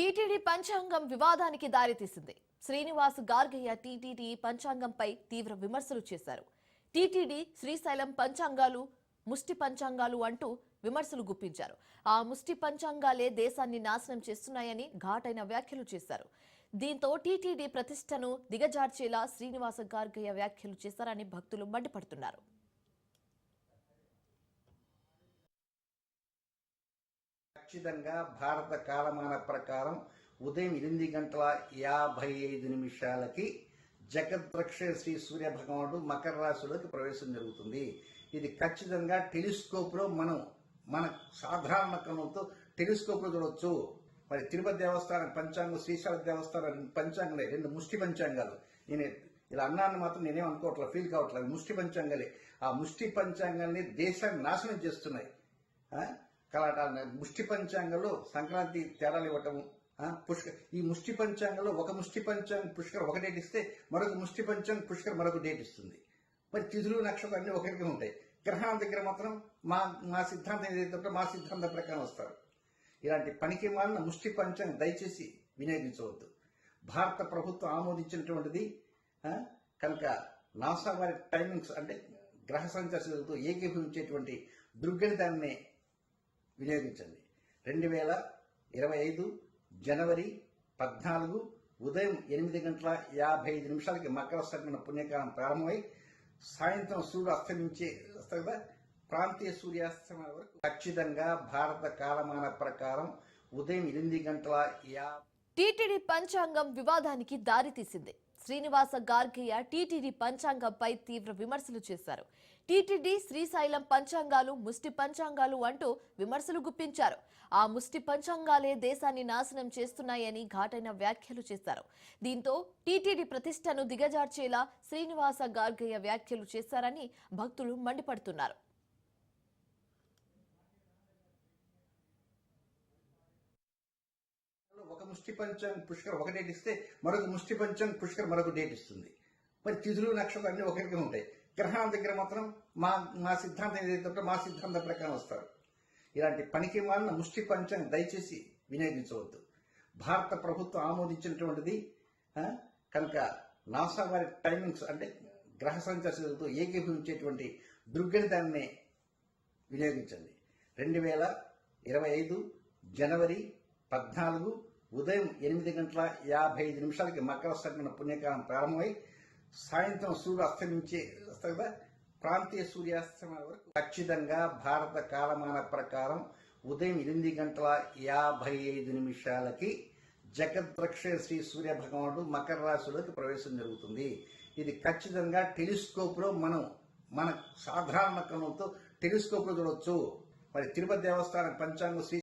TTD పంచాంగం వివాదానికి దారితీసింది. శ్రీనివాస్ గార్గయ్య టీటీడీ పంచాంగంపై తీవ్ర విమర్శలు చేశారు. టీటీడీ శ్రీశైలం పంచాంగాలు ముష్టి పంచాంగాలు అంటూ విమర్శలు గుప్పించారు. ఆ ముష్టి పంచాంగాలే దేశాన్ని నాశనం చేస్తున్నాయని ఘాటైన వ్యాఖ్యలు చేశారు. దీంతో టీటీడీ ప్రతిష్టను దిగజార్చేలా శ్రీనివాస గార్గయ్య వ్యాఖ్యలు చేశారని భక్తులు మండిపడుతున్నారు. ఖచ్చితంగా భారత కాలమాన ప్రకారం ఉదయం ఎనిమిది గంటల యాభై ఐదు నిమిషాలకి జగద్రక్ష శ్రీ సూర్య భగవానుడు మకర రాశిలోకి ప్రవేశం జరుగుతుంది. ఇది ఖచ్చితంగా టెలిస్కోప్లో మనం మన సాధారణ కనులతో టెలిస్కోప్లో మరి తిరుపతి దేవస్థానం పంచాంగం శ్రీశైల దేవస్థానం పంచాంగలే రెండు ముష్టి పంచాంగాలు. నేను ఇలా అన్నాన్ని మాత్రం నేనేం అనుకోవట్లేదు ఫీల్ కావట్లేదు ముష్టి పంచాంగాలే. ఆ ముష్టి పంచాంగాల్ని దేశాన్ని నాశనం చేస్తున్నాయి. ఆ? ముష్టి పంచాంగంలో సంక్రాంతి తేడాలు ఇవ్వటం పుష్కర్ ఈ ముష్టి పంచాంగంలో ఒక ముష్టి పంచాంగం పుష్కర్ ఒక డేట్ ఇస్తే మరొక ముష్టి పంచాంగం పుష్కర్ మరొక డేట్ ఇస్తుంది. మరి తిథులు నక్షత్రాలు అన్ని ఒకరికి ఉంటాయి. గ్రహణం దగ్గర మాత్రం మా మా సిద్ధాంతం ఏదైతే మా సిద్ధాంతం ప్రకారం వస్తారు. ఇలాంటి పనికి మాలిన ముష్టి పంచాంగం దయచేసి వినియోగించవద్దు. భారత ప్రభుత్వం ఆమోదించినటువంటిది కనుక నాసా వారి టైమింగ్స్ అంటే గ్రహ సంచారాలతో ఏకీభవించేటువంటి దుర్గణితాన్ని వినియోగించండి. రెండు వేల ఇరవై ఐదు జనవరి పద్నాలుగు ఉదయం ఎనిమిది గంటల యాభై ఐదు నిమిషాలకి మకర సంక్రమణ పుణ్యకాలం ప్రారంభమై సాయంత్రం సూర్యుడు అస్తమించే కదా? ప్రాంతీయ సూర్యాస్తమయం వరకు ఖచ్చితంగా భారత కాలమాన ప్రకారం ఉదయం ఎనిమిది గంటల యా టీటీడీ పంచాంగం వివాదానికి దారితీసింది. శ్రీనివాస గార్గయ్య టీటీడీ పంచాంగంపై తీవ్ర విమర్శలు చేశారు. టీటీడీ శ్రీశైలం పంచాంగాలు ముష్టి పంచాంగాలు అంటూ విమర్శలు గుప్పించారు. ఆ ముష్టి పంచాంగాలే దేశాన్ని నాశనం చేస్తున్నాయని ఘాటైన వ్యాఖ్యలు చేశారు. దీంతో టీటీడీ ప్రతిష్టను దిగజార్చేలా శ్రీనివాస గార్గయ్య వ్యాఖ్యలు చేశారని భక్తులు మండిపడుతున్నారు. ఒక ముష్టి పంచాంగం పుష్కర్ ఒక డేట్ ఇస్తే మరొక ముష్టి పంచాంగం పుష్కర్ మరొక డేట్ ఇస్తుంది. మరి తిథులు నక్షత్రాలు అన్ని ఒకరికి ఉంటాయి. గ్రహాల దగ్గర మాత్రం మా మా సిద్ధాంతం ఏదైతే మా సిద్ధాంతం ప్రకారం వస్తారు. ఇలాంటి పనికి మాలిన ముష్టి దయచేసి వినియోగించవద్దు. భారత ప్రభుత్వం ఆమోదించినటువంటిది కనుక నాసా వారి టైమింగ్స్ అంటే గ్రహ సంచారాలతో ఏకీభవించేటువంటి దుర్గణితాన్ని వినియోగించండి. రెండు వేల ఇరవై ఐదు జనవరి పద్నాలుగు ఉదయం ఎనిమిది గంటల యాభై ఐదు నిమిషాలకి మకర సంక్రమణ పుణ్యకాలం ప్రారంభమై సాయంత్రం సూర్యుడు అస్తమించే కదా? ప్రాంతీయ సూర్యాస్తమయం వరకు. ఖచ్చితంగా భారత కాలమాన ప్రకారం ఉదయం ఎనిమిది గంటల యాభై ఐదు నిమిషాలకి జగద్రక్ష శ్రీ సూర్య భగవానుడు మకర రాశిలోకి ప్రవేశం జరుగుతుంది. ఇది ఖచ్చితంగా టెలిస్కోప్లో మనం మన సాధారణ క్రమంతో టెలిస్కోప్లో చూడవచ్చు చూడొచ్చు. మరి తిరుపతి దేవస్థానం పంచాంగ శ్రీ